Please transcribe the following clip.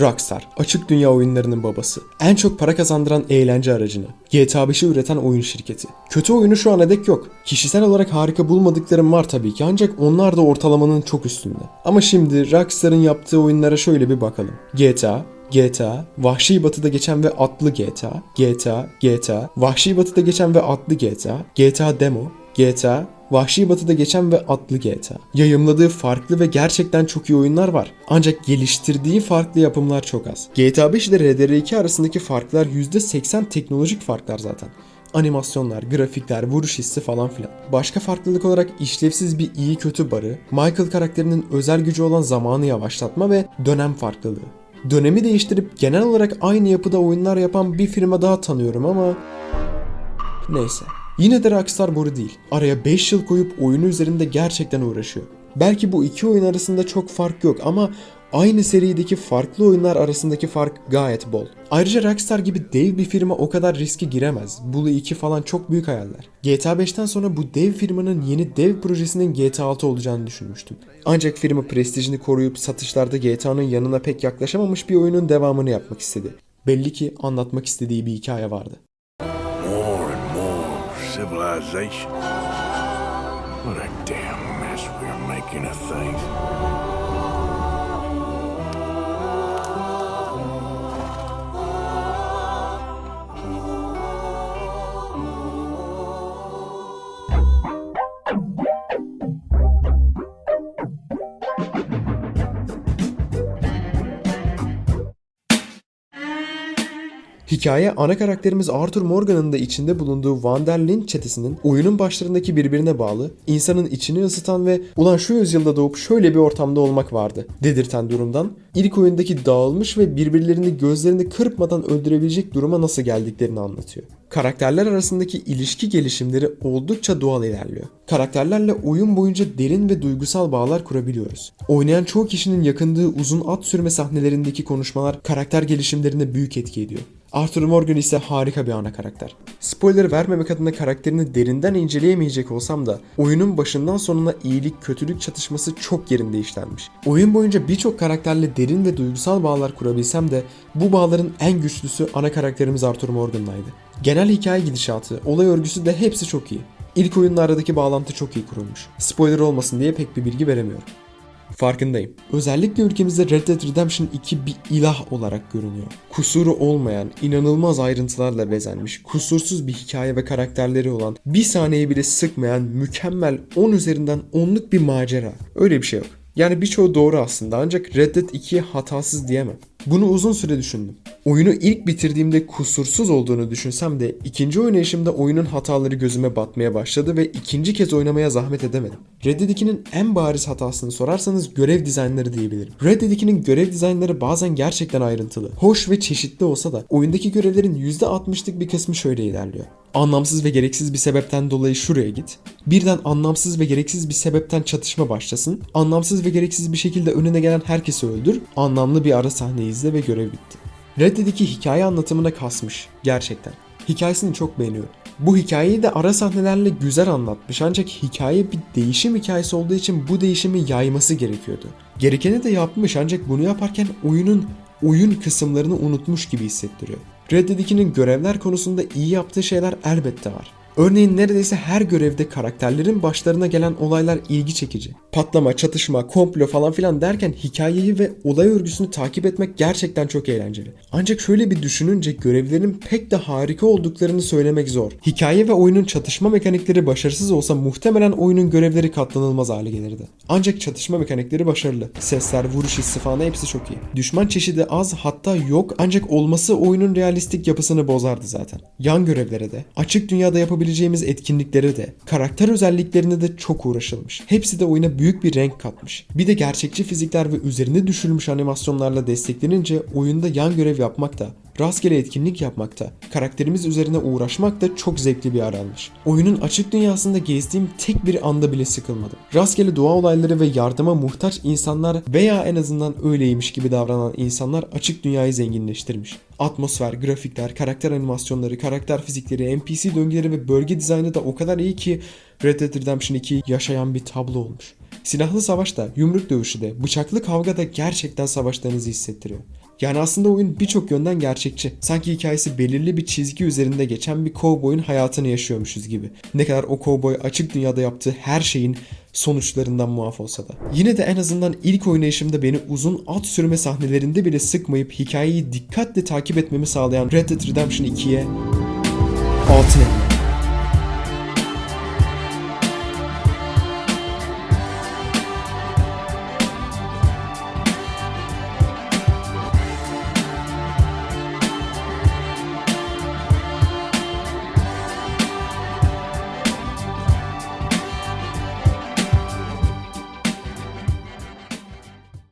Rockstar, açık dünya oyunlarının babası. En çok para kazandıran eğlence aracını. GTA 5'i üreten oyun şirketi. Kötü oyunu şu ana dek yok. Kişisel olarak harika bulmadıklarım var tabii ki ancak onlar da ortalamanın çok üstünde. Ama şimdi Rockstar'ın yaptığı oyunlara şöyle bir bakalım. GTA, GTA, Vahşi Batı'da geçen ve atlı GTA, GTA, GTA, Vahşi Batı'da geçen ve atlı GTA, GTA Demo, GTA, Vahşi Batı'da geçen ve atlı GTA. Yayımladığı farklı ve gerçekten çok iyi oyunlar var. Ancak geliştirdiği farklı yapımlar çok az. GTA 5 ile RDR2 arasındaki farklar %80 teknolojik farklar zaten. Animasyonlar, grafikler, vuruş hissi falan filan. Başka farklılık olarak işlevsiz bir iyi kötü barı, Michael karakterinin özel gücü olan zamanı yavaşlatma ve dönem farklılığı. Dönemi değiştirip genel olarak aynı yapıda oyunlar yapan bir firma daha tanıyorum ama Neyse. Yine de Rockstar boru değil. Araya 5 yıl koyup oyunu üzerinde gerçekten uğraşıyor. Belki bu iki oyun arasında çok fark yok ama aynı serideki farklı oyunlar arasındaki fark gayet bol. Ayrıca Rockstar gibi dev bir firma o kadar riske giremez. Bully 2 falan çok büyük hayaller. GTA 5'ten sonra bu dev firmanın yeni dev projesinin GTA 6 olacağını düşünmüştüm. Ancak firma prestijini koruyup satışlarda GTA'nın yanına pek yaklaşamamış bir oyunun devamını yapmak istedi. Belli ki anlatmak istediği bir hikaye vardı. Civilization. What a damn mess we're making of things. Hikaye ana karakterimiz Arthur Morgan'ın da içinde bulunduğu Van der Linde çetesinin oyunun başlarındaki birbirine bağlı, insanın içini ısıtan ve ulan şu yüzyılda doğup şöyle bir ortamda olmak vardı dedirten durumdan ilk oyundaki dağılmış ve birbirlerini gözlerini kırpmadan öldürebilecek duruma nasıl geldiklerini anlatıyor. Karakterler arasındaki ilişki gelişimleri oldukça doğal ilerliyor. Karakterlerle oyun boyunca derin ve duygusal bağlar kurabiliyoruz. Oynayan çoğu kişinin yakındığı uzun at sürme sahnelerindeki konuşmalar karakter gelişimlerine büyük etki ediyor. Arthur Morgan ise harika bir ana karakter. Spoiler vermemek adına karakterini derinden inceleyemeyecek olsam da oyunun başından sonuna iyilik kötülük çatışması çok yerinde işlenmiş. Oyun boyunca birçok karakterle derin ve duygusal bağlar kurabilsem de bu bağların en güçlüsü ana karakterimiz Arthur Morgan'laydı. Genel hikaye gidişatı, olay örgüsü de hepsi çok iyi. İlk oyunla aradaki bağlantı çok iyi kurulmuş. Spoiler olmasın diye pek bir bilgi veremiyorum. Farkındayım. Özellikle ülkemizde Red Dead Redemption 2 bir ilah olarak görünüyor. Kusuru olmayan, inanılmaz ayrıntılarla bezenmiş, kusursuz bir hikaye ve karakterleri olan, bir saniye bile sıkmayan, mükemmel 10 üzerinden 10'luk bir macera. Öyle bir şey yok. Yani birçoğu doğru aslında ancak Red Dead 2'ye hatasız diyemem. Bunu uzun süre düşündüm. Oyunu ilk bitirdiğimde kusursuz olduğunu düşünsem de ikinci oynayışımda oyunun hataları gözüme batmaya başladı ve ikinci kez oynamaya zahmet edemedim. Red Dead 2'nin en bariz hatasını sorarsanız görev dizaynları diyebilirim. Red Dead 2'nin görev dizaynları bazen gerçekten ayrıntılı, hoş ve çeşitli olsa da oyundaki görevlerin %60'lık bir kısmı şöyle ilerliyor. Anlamsız ve gereksiz bir sebepten dolayı şuraya git. Birden anlamsız ve gereksiz bir sebepten çatışma başlasın. Anlamsız ve gereksiz bir şekilde önüne gelen herkesi öldür. Anlamlı bir ara sahne izle ve görev bitti. Red 2 hikaye anlatımına kasmış. Gerçekten. Hikayesini çok beğeniyorum. Bu hikayeyi de ara sahnelerle güzel anlatmış ancak hikaye bir değişim hikayesi olduğu için bu değişimi yayması gerekiyordu. Gerekeni de yapmış ancak bunu yaparken oyunun oyun kısımlarını unutmuş gibi hissettiriyor. Red Dead 2'nin görevler konusunda iyi yaptığı şeyler elbette var. Örneğin neredeyse her görevde karakterlerin başlarına gelen olaylar ilgi çekici. Patlama, çatışma, komplo falan filan derken hikayeyi ve olay örgüsünü takip etmek gerçekten çok eğlenceli. Ancak şöyle bir düşününce görevlerin pek de harika olduklarını söylemek zor. Hikaye ve oyunun çatışma mekanikleri başarısız olsa muhtemelen oyunun görevleri katlanılmaz hale gelirdi. Ancak çatışma mekanikleri başarılı. Sesler, vuruş hissi falan hepsi çok iyi. Düşman çeşidi az hatta yok ancak olması oyunun realistik yapısını bozardı zaten. Yan görevlere de, açık dünyada yapabileceğimiz etkinliklere de, karakter özelliklerine de çok uğraşılmış. Hepsi de oyuna büyük bir renk katmış. Bir de gerçekçi fizikler ve üzerine düşülmüş animasyonlarla desteklenince oyunda yan görev yapmak da rastgele etkinlik yapmakta, karakterimiz üzerine uğraşmak da çok zevkli bir aranmış. Oyunun açık dünyasında gezdiğim tek bir anda bile sıkılmadım. Rastgele doğa olayları ve yardıma muhtaç insanlar veya en azından öyleymiş gibi davranan insanlar açık dünyayı zenginleştirmiş. Atmosfer, grafikler, karakter animasyonları, karakter fizikleri, NPC döngüleri ve bölge dizaynı da o kadar iyi ki Red Dead Redemption 2 yaşayan bir tablo olmuş. Silahlı savaşta, yumruk dövüşü de, bıçaklı kavga da gerçekten savaştığınızı hissettiriyor. Yani aslında oyun birçok yönden gerçekçi. Sanki hikayesi belirli bir çizgi üzerinde geçen bir kovboyun hayatını yaşıyormuşuz gibi. Ne kadar o kovboy açık dünyada yaptığı her şeyin sonuçlarından muaf olsa da. Yine de en azından ilk oynayışımda beni uzun at sürme sahnelerinde bile sıkmayıp hikayeyi dikkatle takip etmemi sağlayan Red Dead Redemption 2'ye 6 net.